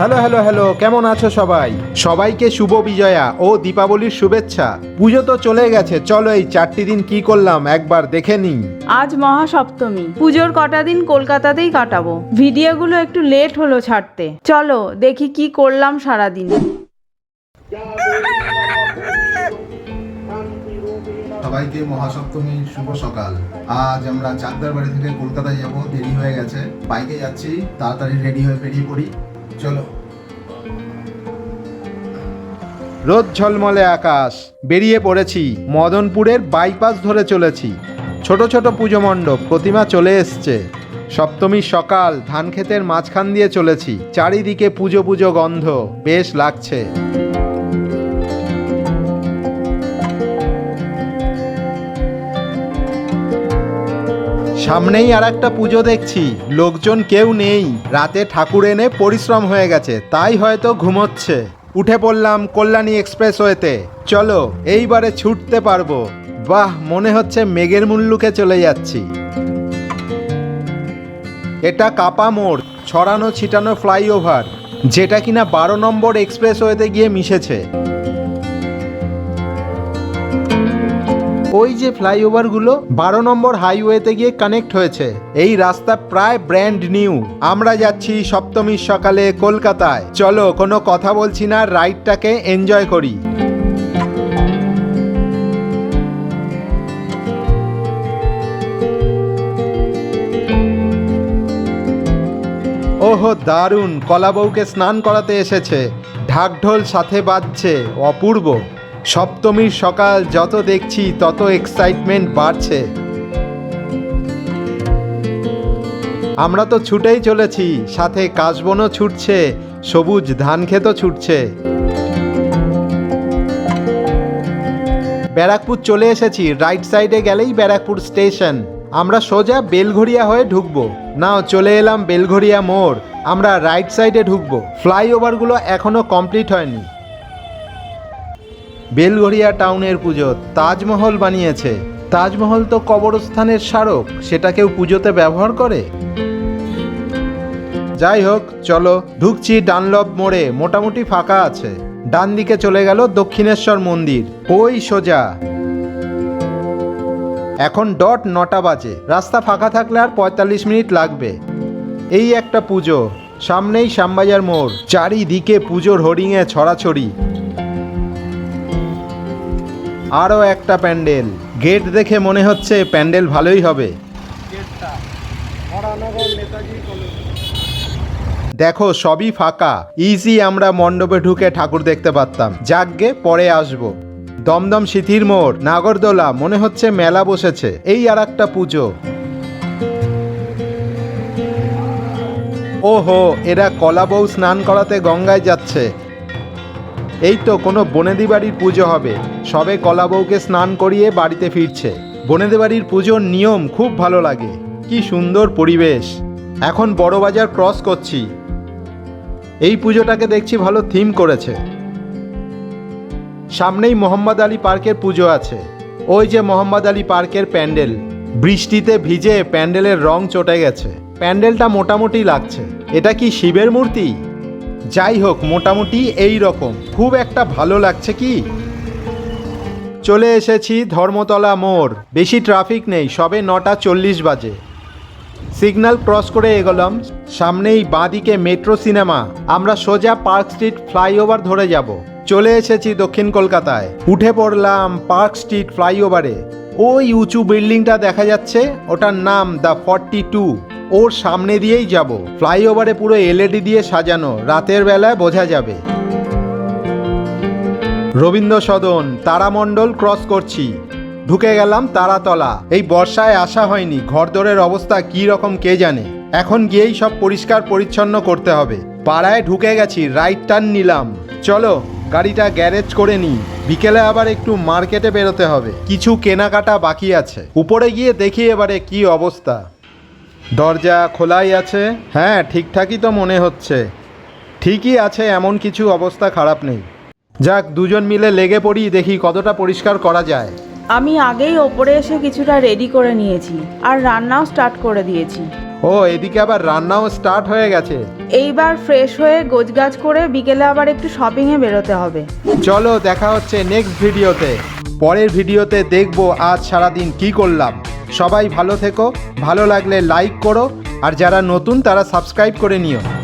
Hello hello hello কেমন আছো সবাই? সবাইকে শুভ বিজয়া ও দীপাবলির শুভেচ্ছা। পুজো তো চলে গেছে চলো এই চারটি দিন কি করলাম একবার দেখে নিই। আজ মহাসপ্তমী পুজোর কটা দিন কলকাতাতেই কাটাবো। ভিডিওগুলো একটু লেট হলো ছাড়তে। চলো দেখি কি করলাম সারাদিন। সবাইকে মহাসপ্তমীর শুভ সকাল। আজ আমরা চাকদার বাড়ি থেকে কলকাতায় যাব দেরি হয়ে গেছে। বাইকে যাচ্ছি তাড়াতাড়ি রেডি হয়ে বেরিয়ে পড়ি। চলো। রোদ ঝলমলে আকাশ, বেরিয়ে পড়েছি, মদনপুরের বাইপাস ধরে চলেছি। ছোট ছোট পুজো মণ্ডপ, প্রতিমা চলে এসছে। সপ্তমী সকাল ধান ক্ষেতের মাঝখান দিয়ে চলেছি। চারিদিকে পুজো পুজো গন্ধ, বেশ লাগছে। সামনেই আর একটা পুজো দেখছি। লোকজন কেউ নেই। রাতে ঠাকুর এনে পরিশ্রম হয়ে গেছে। তাই হয়তো ঘুমোচ্ছে। উঠে পড়লাম কল্যাণী এক্সপ্রেসওয়েতে। চলো, এইবারে ছুটতে পারব। বাহ, মনে হচ্ছে মেঘের মুল্লুকে চলে যাচ্ছি। এটা কাপা মোড়, ছড়ানো ছিটানো ফ্লাইওভার, যেটা কিনা বারো নম্বর এক্সপ্রেসওয়েতে গিয়ে মিশেছে। ওই যে ফ্লাইওভারগুলো বারো নম্বর হাইওয়েতে গিয়ে কানেক্ট হয়েছে। এই রাস্তা প্রায় ব্র্যান্ড নিউ। আমরা যাচ্ছি সপ্তমীর সকালে কলকাতায়। চলো, কোনো কথা বলছি না, রাইডটাকে এনজয় করি। ওহো, দারুণ! কলাবউকে স্নান করাতে এসেছে। ঢাকঢোল সাথে বাজছে। অপূর্ব! সপ্তমীর সকাল যত দেখছি, তত এক্সাইটমেন্ট বাড়ছে। আমরা তো ছুটেই চলেছি, সাথে কাশবনও ছুটছে, সবুজ ধান ক্ষেতও ছুটছে। ব্যারাকপুর চলে এসেছি রাইট সাইডে গেলেই ব্যারাকপুর স্টেশন আমরা সোজা বেলঘড়িয়া হয়ে ঢুকবো। নাও, চলে এলাম বেলঘড়িয়া মোড়। আমরা রাইট সাইডে ঢুকবো। ফ্লাইওভারগুলো এখনও কমপ্লিট হয়নি। বেলঘড়িয়া টাউনের পুজো তাজমহল বানিয়েছে। তাজমহল তো কবরস্থানের স্মারক, সেটা কেউ পুজোতে ব্যবহার করে? যাই হোক, চলো, ঢুকছি ডানলব মোড়ে, মোটামুটি ফাঁকা আছে। ডান দিকে চলে গেল দক্ষিণেশ্বর মন্দির। ওই সোজা। এখন ডট নটা বাজে। রাস্তা ফাঁকা থাকলে আর পঁয়তাল্লিশ মিনিট লাগবে। এই একটা পুজো। সামনেই শ্যামবাজার মোড়। চারিদিকে পুজোর হোর্ডিংয়ে ছড়াছড়ি। আরও একটা প্যান্ডেল। গেট দেখে মনে হচ্ছে প্যান্ডেল ভালোই হবে। দেখো সবই ফাঁকা। ইজি আমরা মণ্ডপে ঢুকে ঠাকুর দেখতে পারতাম। যাকগে পরে আসব। দমদম সিথির মোড় নাগরদোলা মনে হচ্ছে মেলা বসেছে। এই আর একটা পুজো। ওহো এরা কলা বউ স্নান করাতে গঙ্গায় যাচ্ছে। এই তো কোনো বনেদি বাড়ির পুজো হবে। সবে কলা বউকে স্নান করিয়ে বাড়িতে ফিরছে। বনেদি বাড়ির পুজোর নিয়ম খুব ভালো লাগে। কি সুন্দর পরিবেশ। এখন বড় বাজার ক্রস করছি। এই পুজোটাকে দেখছি ভালো থিম করেছে। সামনেই মোহাম্মদ আলী পার্কের পুজো আছে। ওই যে মোহাম্মদ আলী পার্কের প্যান্ডেল। বৃষ্টিতে ভিজে প্যান্ডেলের রং চটে গেছে। প্যান্ডেলটা মোটামুটি লাগছে। এটা কি শিবের মূর্তি? যাই হোক, মোটামুটি এই রকম খুব একটা ভালো লাগছে কি? চলে এসেছি ধর্মতলা মোড়। বেশি ট্রাফিক নেই, সবে নটা চল্লিশ বাজে। সিগন্যাল ক্রস করে এগোলাম, সামনেই বাঁদিকে মেট্রো সিনেমা। আমরা সোজা পার্ক স্ট্রিট ফ্লাইওভার ধরে যাব। চলে এসেছি দক্ষিণ কলকাতায়। উঠে পড়লাম পার্ক স্ট্রিট ফ্লাইওভারে। ওই উঁচু বিল্ডিংটা দেখা যাচ্ছে, ওটার নাম দ্য ফর্টি টু। ওর সামনে দিয়েই যাব। ফ্লাইওভারে পুরো এলইডি দিয়ে সাজানো। রাতের বেলায় বোঝা যাবে। রবীন্দ্র সদন তারামণ্ডল ক্রস করছি। ঢুকে গেলাম তারাতলা। এই বর্ষায় আসা হয়নি। ঘরদোরের অবস্থা কী রকম কে জানে? এখন গিয়েই সব পরিষ্কার পরিচ্ছন্ন করতে হবে। পাড়ায় ঢুকে গেছি, রাইট টার্ন নিলাম। চলো, গাড়িটা গ্যারেজ করে নিই। বিকেলে আবার একটু মার্কেটে বেরোতে হবে। কিছু কেনাকাটা বাকি আছে। উপরে গিয়ে দেখি এবারে কি অবস্থা। দরজা খোলাই আছে? হ্যাঁ ঠিকঠাকই তো মনে হচ্ছে। ঠিকই আছে এমন কিছু অবস্থা খারাপ নেই। যাক দুজন মিলে লেগে পড়ি দেখি কতটা পরিষ্কার করা যায়। আমি আগেই ওপরে এসে কিছুটা রেডি করে নিয়েছি আর রান্নাও স্টার্ট করে দিয়েছি। ও এদিকে আবার রান্নাও স্টার্ট হয়ে গেছে। এইবার ফ্রেশ হয়ে গোজগাজ করে বিকেলে আবার একটু শপিংয়ে বেরোতে হবে। চলো দেখা হচ্ছে নেক্সট ভিডিওতে পরের ভিডিওতে দেখব আজ সারাদিন কি করলাম। সবাই ভালো থেকো ভালো লাগলে লাইক করো আর যারা নতুন তারা সাবস্ক্রাইব করে নিও।